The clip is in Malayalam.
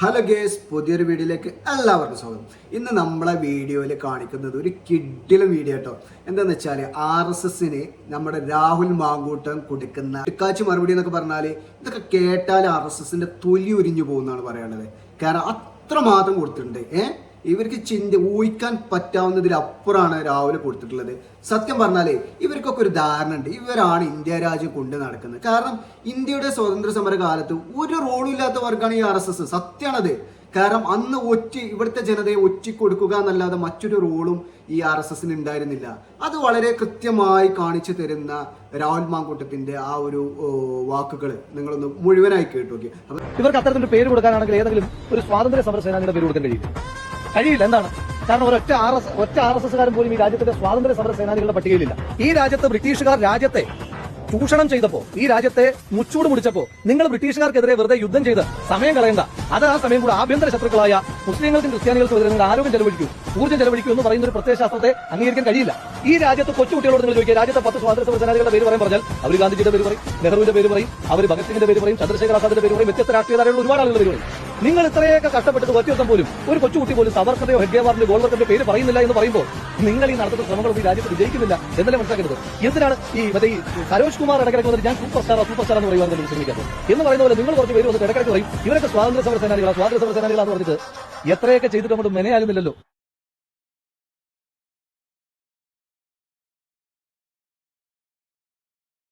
ഹലോ ഗേസ് പുതിയൊരു വീഡിയോയിലേക്ക് എല്ലാവർക്കും സ്വാഗതം. ഇന്ന് നമ്മളെ വീഡിയോയിൽ കാണിക്കുന്നത് ഒരു കിഡിലും വീഡിയോ കേട്ടോ. എന്താന്ന് വെച്ചാൽ ആർ എസ് എസിന് നമ്മുടെ രാഹുൽ മാങ്കൂട്ടം കൊടുക്കുന്ന ടിക്കാച്ചി മറുപടി എന്നൊക്കെ പറഞ്ഞാൽ ഇതൊക്കെ കേട്ടാൽ ആർ എസ് എസിന്റെ തൊലി ഉരിഞ്ഞു പോകുന്നതാണ് പറയാനുള്ളത്. കാരണം അത്രമാത്രം കൊടുത്തിട്ടുണ്ട്. ഏഹ് ഇവർക്ക് ചിന്ത ഊഹിക്കാൻ പറ്റാവുന്നതിലപ്പുറമാണ് രാവിലെ കൊടുത്തിട്ടുള്ളത്. സത്യം പറഞ്ഞാലേ ഇവർക്കൊക്കെ ഒരു ധാരണ ഉണ്ട്. ഇവരാണ് ഇന്ത്യ രാജ്യം കൊണ്ട് നടക്കുന്നത്. കാരണം ഇന്ത്യയുടെ സ്വാതന്ത്ര്യ സമര കാലത്ത് ഒരു റോളും ഇല്ലാത്ത വർക്കാണ് ഈ ആർ എസ് എസ്. സത്യമാണത് കാരണം അന്ന് ഒറ്റ ഇവിടുത്തെ ജനതയെ ഒറ്റിക്കൊടുക്കുക എന്നല്ലാതെ മറ്റൊരു റോളും ഈ ആർ എസ് എസിന് ഉണ്ടായിരുന്നില്ല. അത് വളരെ കൃത്യമായി കാണിച്ചു തരുന്ന രാഹുൽ മാങ്കൂട്ടത്തിന്റെ ആ ഒരു വാക്കുകൾ നിങ്ങളൊന്ന് മുഴുവനായി കേട്ടു നോക്കി ഇവർക്ക് അത്തരത്തിലൊരു പേര് കൊടുക്കാനാണെങ്കിൽ ഏതെങ്കിലും ഒരു സ്വാതന്ത്ര്യ സമര സേനാനിയുടെ പേര് കൊടുക്കാൻ കഴിയില്ല. എന്താണ്? കാരണം ഒരൊറ്റ ആർ എസ് ഒറ്റ ആർ എസ് എസ്കാരൻ പോലും ഈ രാജ്യത്തിന്റെ സ്വാതന്ത്ര്യ സമര സേനാനികളുടെ പട്ടികയിലില്ല. ഈ രാജ്യത്ത് ബ്രിട്ടീഷുകാർ രാജ്യത്തെ ചൂഷണം ചെയ്തപ്പോ ഈ രാജ്യത്തെ മുച്ചൂട് മുടിച്ചപ്പോ നിങ്ങൾ ബ്രിട്ടീഷുകാർക്കെതിരെ വെറുതെ യുദ്ധം ചെയ്ത് സമയം കളയണ്ട. അത് ആ സമയം കൂടെ ആഭ്യന്തര ശത്രുക്കളായ മുസ്ലിങ്ങൾക്കും ക്രിസ്ത്യാനികൾക്കും എതിരെ നിങ്ങൾ ആരോഗ്യം ചെലവഴിക്കൂ ഊർജം ചെലവഴിക്കൂ എന്ന് പറയുന്ന ഒരു പ്രത്യയശാസ്ത്രത്തെ അംഗീകരിക്കാൻ കഴിയില്ല. ഈ രാജ്യത്ത് കൊച്ചുകുട്ടികളോട് നിങ്ങൾ ചോദിക്കുക രാജ്യത്തെ പത്ത് സ്വാതന്ത്ര്യ സമരസേനാനികളുടെ പേര് പറയാൻ പറഞ്ഞാൽ അവർ ഗാന്ധിജിയുടെ പേര് പറയും നെഹ്റുവിന്റെ പേര് പറയും അവർ ഭഗത് സിംഗിന്റെ പേര് പറയും ചന്ദ്രശേഖർ ആസാദിന്റെ പേര് പറയും വ്യത്യസ്ത രാഷ്ട്രീയതാരുള്ള ഒരുപാട് ആളുകളുടെ പേര് പറയും. നിങ്ങൾ ഇത്രയൊക്കെ കഷ്ടപ്പെട്ടത് ഒറ്റ പോലും ഒരു കൊച്ചുകുട്ടി പോലും സവർക്കറുടെയോ ഹെഡ്ഗേവാറിന്റെ ഗോൾവർക്കറിന്റെ പേര് പറയുന്നില്ല എന്ന് പറയുമ്പോൾ നിങ്ങൾ ഈ നടത്തുന്ന ശ്രമങ്ങളൊന്നും ഈ രാജ്യത്ത് വിജയിക്കുന്നില്ല എന്നല്ലേ മനസ്സിലാക്കുന്നത് എന്തിനാണ് ഈ മറ്റേ സരോജ് കുമാർ ഇടക്കിടക്ക് വന്നിട്ട് ഞാൻ സൂപ്പർ സ്റ്റാർ സൂപ്പർ സ്റ്റാർ എന്ന് പറയുവാൻ ശ്രമിക്കുന്നത് എന്ന് പറയുന്ന പോലെ നിങ്ങൾ കുറച്ച് പേര് വന്നിട്ട് ഇടക്കിടക്ക് പറയും ഇവരൊക്കെ സ്വാതന്ത്ര്യ സമര സേനാനികളാണ് സ്വാതന്ത്ര്യ സമര സേനാനികളാന്ന് പറഞ്ഞിട്ട് എത്രയൊക്കെ ചെയ്തിട്ട് അങ്ങോട്ട് മെനയാലുന്നില്ലല്ലോ.